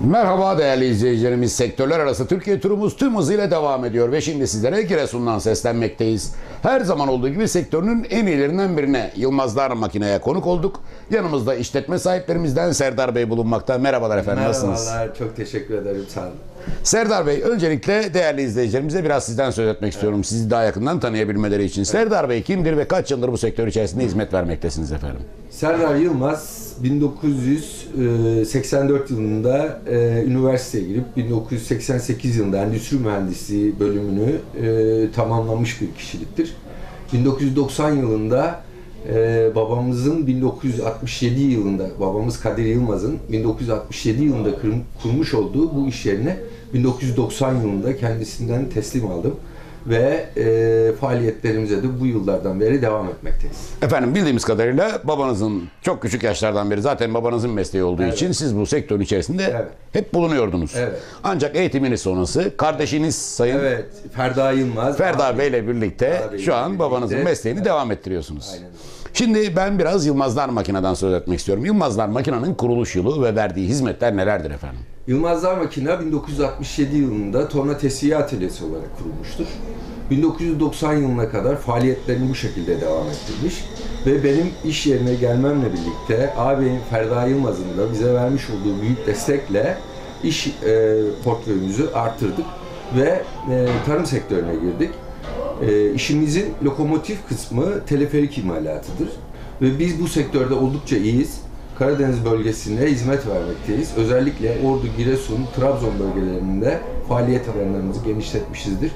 Merhaba değerli izleyicilerimiz. Sektörler arası Türkiye turumuz tüm hızıyla devam ediyor ve şimdi sizlere Giresun'dan seslenmekteyiz. Her zaman olduğu gibi sektörünün en iyilerinden birine Yılmazlar Makine'ye konuk olduk. Yanımızda işletme sahiplerimizden Serdar Bey bulunmakta. Merhabalar efendim nasılsınız? Merhabalar, çok teşekkür ederim. Sağ olun. Serdar Bey öncelikle değerli izleyicilerimize biraz sizden söz etmek istiyorum. Sizi daha yakından tanıyabilmeleri için. Serdar Bey kimdir ve kaç yıldır bu sektör içerisinde hizmet vermektesiniz efendim? Serdar Yılmaz 1984 yılında e, üniversiteye girip 1988 yılında endüstri mühendisliği bölümünü e, tamamlamış bir kişiliktir. 1990 yılında e, babamızın 1967 yılında, babamız Kadir Yılmaz'ın 1967 yılında kurmuş olduğu bu iş yerine 1990 yılında kendisinden teslim aldım ve e, faaliyetlerimize de bu yıllardan beri devam etmekteyiz. Efendim bildiğimiz kadarıyla babanızın çok küçük yaşlardan beri zaten babanızın mesleği olduğu için siz bu sektörün içerisinde Evet. hep bulunuyordunuz. Evet. Ancak eğitiminiz sonrası kardeşiniz Sayın Evet, Ferda Yılmaz. Ferda abi. Bey ile birlikte Abi şu an birlikte. babanızın mesleğini devam ettiriyorsunuz. Aynen. Şimdi ben biraz Yılmazlar Makina'dan söz etmek istiyorum. Yılmazlar Makina'nın kuruluş yılı ve verdiği hizmetler nelerdir efendim? Yılmazlar Makina 1967 yılında torna tesviye atölyesi olarak kurulmuştur. 1990 yılına kadar faaliyetlerini bu şekilde devam ettirmiş ve benim iş yerine gelmemle birlikte ağabeyin Ferda Yılmaz'ın da bize vermiş olduğu büyük destekle iş e, portföyümüzü arttırdık ve e, tarım sektörüne girdik. E, işimizin lokomotif kısmı teleferik imalatıdır ve biz bu sektörde oldukça iyiyiz. Karadeniz bölgesine hizmet vermekteyiz. Özellikle Ordu, Giresun, Trabzon bölgelerinde faaliyet alanlarımızı genişletmişizdir.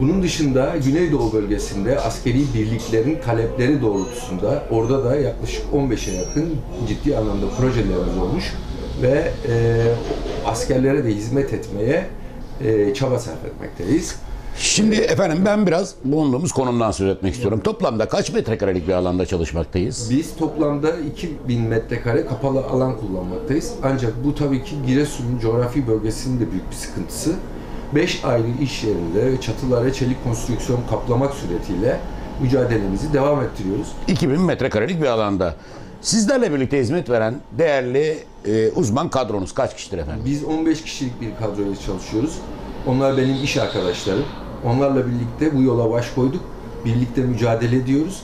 Bunun dışında Güneydoğu bölgesinde askeri birliklerin talepleri doğrultusunda orada da yaklaşık 15'e yakın ciddi anlamda projelerimiz olmuş ve e, askerlere de hizmet etmeye e, çaba sarf etmekteyiz. Şimdi efendim ben biraz bulunduğumuz konumdan söz etmek istiyorum. Toplamda kaç metrekarelik bir alanda çalışmaktayız? Biz toplamda 2000 metrekare kapalı alan kullanmaktayız. Ancak bu tabii ki Giresun'un coğrafi bölgesinin de büyük bir sıkıntısı. 5 ayrı iş yerinde çatılara çelik konstrüksiyon kaplamak suretiyle mücadelemizi devam ettiriyoruz. 2000 metrekarelik bir alanda. Sizlerle birlikte hizmet veren değerli e, uzman kadronuz kaç kişidir efendim? Biz 15 kişilik bir kadroyla çalışıyoruz. Onlar benim iş arkadaşlarım. Onlarla birlikte bu yola baş koyduk. Birlikte mücadele ediyoruz.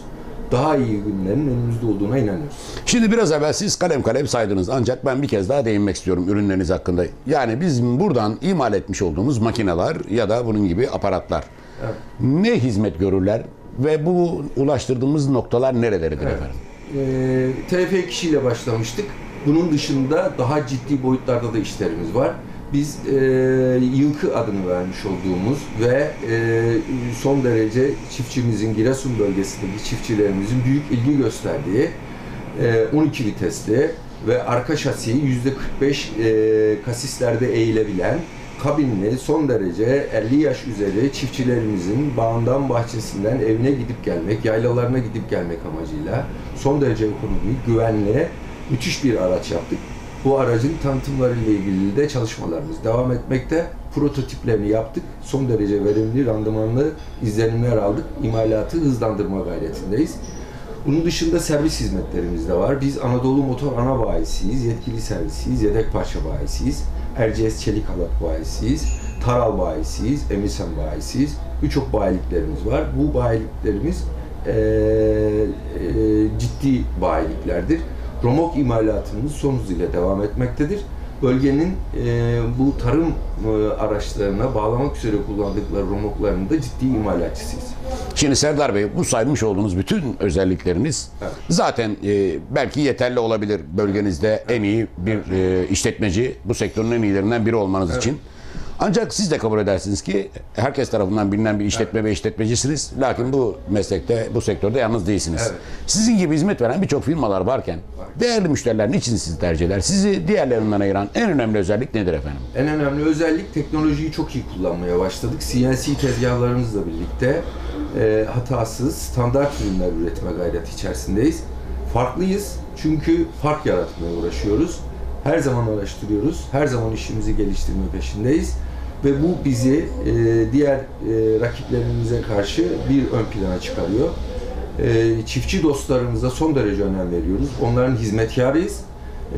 Daha iyi günlerin önümüzde olduğuna inanıyoruz. Şimdi biraz evvel siz kalem kalem saydınız ancak ben bir kez daha değinmek istiyorum ürünleriniz hakkında. Yani bizim buradan imal etmiş olduğumuz makineler ya da bunun gibi aparatlar ne hizmet görürler ve bu ulaştırdığımız noktalar nereleridir efendim? Ee, TF kişiyle başlamıştık. Bunun dışında daha ciddi boyutlarda da işlerimiz var. Biz e, Yılkı adını vermiş olduğumuz ve e, son derece çiftçimizin Giresun bölgesindeki çiftçilerimizin büyük ilgi gösterdiği e, 12 vitesli ve arka şasiyi %45 e, kasislerde eğilebilen kabinli son derece 50 yaş üzeri çiftçilerimizin bağından bahçesinden evine gidip gelmek, yaylalarına gidip gelmek amacıyla son derece ekonomik, güvenli, müthiş bir araç yaptık. Bu aracın tanıtımlarıyla ilgili de çalışmalarımız devam etmekte. Prototiplerini yaptık. Son derece verimli, randımanlı izlenimler aldık. İmalatı hızlandırma gayretindeyiz. Bunun dışında servis hizmetlerimiz de var. Biz Anadolu Motor Ana Bayisiyiz, yetkili servisiyiz, yedek parça bayisiyiz. Erciyes Çelik Halat bayisiyiz, Taral bayisiyiz, Emirsen bayisiyiz. Birçok bayiliklerimiz var. Bu bayiliklerimiz eee, eee, ciddi bayiliklerdir. Romok imalatımız son hızıyla devam etmektedir. Bölgenin eee, bu tarım eee, araçlarına bağlamak üzere kullandıkları romoklarının da ciddi imalatçısıyız. Şimdi Serdar Bey bu saymış olduğunuz bütün özellikleriniz Evet. zaten e, belki yeterli olabilir bölgenizde en iyi bir e, işletmeci, bu sektörün en iyilerinden biri olmanız için. Ancak siz de kabul edersiniz ki herkes tarafından bilinen bir işletme ve işletmecisiniz. Lakin bu meslekte, bu sektörde yalnız değilsiniz. Evet. Sizin gibi hizmet veren birçok firmalar varken değerli müşteriler niçin sizi tercih eder? Sizi diğerlerinden ayıran en önemli özellik nedir efendim? En önemli özellik teknolojiyi çok iyi kullanmaya başladık. CNC tezgahlarımızla birlikte e, hatasız standart ürünler üretme gayreti içerisindeyiz. Farklıyız çünkü fark yaratmaya uğraşıyoruz. Her zaman araştırıyoruz, her zaman işimizi geliştirme peşindeyiz. Ve bu bizi e, diğer e, rakiplerimize karşı bir ön plana çıkarıyor. E, çiftçi dostlarımıza son derece önem veriyoruz. Onların hizmetkarıyız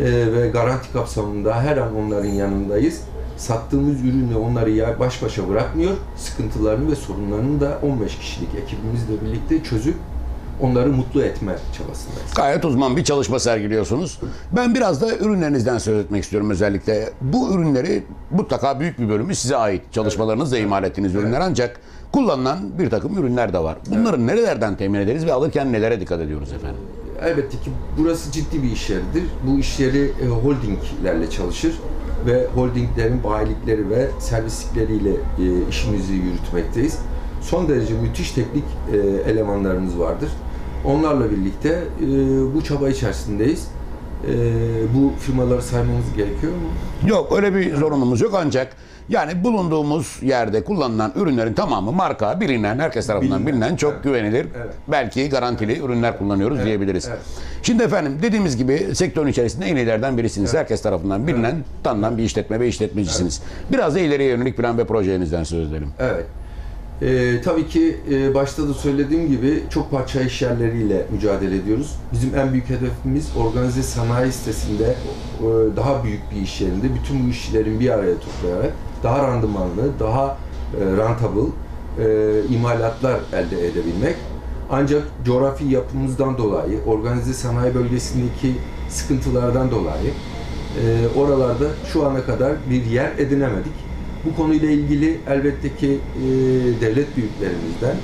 ve garanti kapsamında her an onların yanındayız. Sattığımız ürünle onları baş başa bırakmıyor. Sıkıntılarını ve sorunlarını da 15 kişilik ekibimizle birlikte çözüp onları mutlu etme çabasındayız. Gayet uzman bir çalışma sergiliyorsunuz. Ben biraz da ürünlerinizden söz etmek istiyorum özellikle. Bu ürünleri mutlaka büyük bir bölümü size ait. Çalışmalarınızla imal ettiğiniz ürünler ancak kullanılan bir takım ürünler de var. Bunları nerelerden temin ederiz ve alırken nelere dikkat ediyoruz efendim? Elbette ki burası ciddi bir iş yeridir. Bu iş yeri e, holdinglerle çalışır ve holdinglerin bayilikleri ve servislikleriyle e, işimizi yürütmekteyiz. Son derece müthiş teknik e, elemanlarımız vardır. Onlarla birlikte bu çaba içerisindeyiz. E, bu firmaları saymamız gerekiyor mu? Yok öyle bir zorunluluğumuz yok ancak yani bulunduğumuz yerde kullanılan ürünlerin tamamı marka, bilinen, herkes tarafından Bilinen, bilinen, çok evet. güvenilir, Evet. belki garantili ürünler kullanıyoruz diyebiliriz. evet. Şimdi efendim dediğimiz gibi sektörün içerisinde en iyilerden birisiniz. Herkes tarafından bilinen, tanınan bir işletme ve işletmecisiniz. Biraz da ileriye yönelik plan ve projenizden söz edelim. Evet. Ee, tabii ki e, başta da söylediğim gibi çok parça iş yerleriyle mücadele ediyoruz. Bizim en büyük hedefimiz organize sanayi sitesinde e, daha büyük bir iş yerinde bütün bu işçilerin bir araya toplayarak daha randımanlı, daha e, rentable e, imalatlar elde edebilmek. Ancak coğrafi yapımızdan dolayı, organize sanayi bölgesindeki sıkıntılardan dolayı e, oralarda şu ana kadar bir yer edinemedik. Bu konuyla ilgili elbette ki e, devlet büyüklerimizden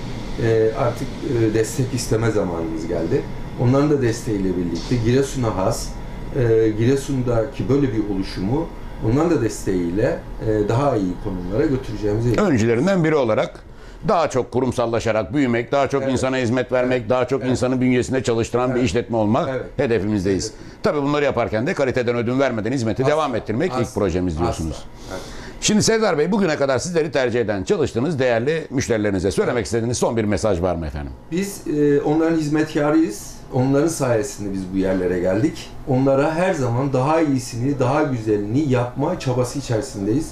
e, artık e, destek isteme zamanımız geldi. Onların da desteğiyle birlikte Giresun'a has, e, Giresun'daki böyle bir oluşumu onların da desteğiyle e, daha iyi konumlara götüreceğimize Öncülerinden biri olarak daha çok kurumsallaşarak büyümek, daha çok Evet. insana hizmet vermek, daha çok insanı bünyesinde çalıştıran bir işletme olmak Evet. hedefimizdeyiz. Tabii bunları yaparken de kaliteden ödün vermeden hizmeti devam ettirmek ilk Asla, projemiz diyorsunuz. asla. Evet. Şimdi Serdar Bey bugüne kadar sizleri tercih eden, çalıştığınız değerli müşterilerinize söylemek istediğiniz son bir mesaj var mı efendim? Biz e, onların hizmetkarıyız. Onların sayesinde biz bu yerlere geldik. Onlara her zaman daha iyisini, daha güzelini yapma çabası içerisindeyiz.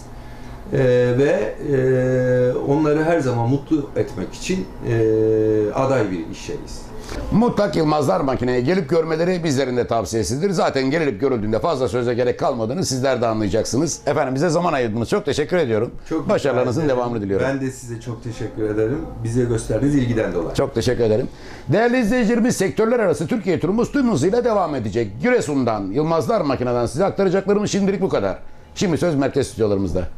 E, ve e, onları her zaman mutlu etmek için e, aday bir iş yeriyiz. Mutlak Yılmazlar makineye gelip görmeleri bizlerin de tavsiyesidir. Zaten gelip görüldüğünde fazla söze gerek kalmadığını sizler de anlayacaksınız. Efendim bize zaman ayırdınız. Çok teşekkür ediyorum. Çok Başarılarınızın devamını diliyorum. Ben de size çok teşekkür ederim. Bize gösterdiğiniz ilgiden dolayı. Çok teşekkür ederim. Değerli izleyicilerimiz sektörler arası Türkiye turumuz tüm hızıyla devam edecek. Giresun'dan, Yılmazlar makineden size aktaracaklarımız şimdilik bu kadar. Şimdi söz merkez stüdyolarımızda.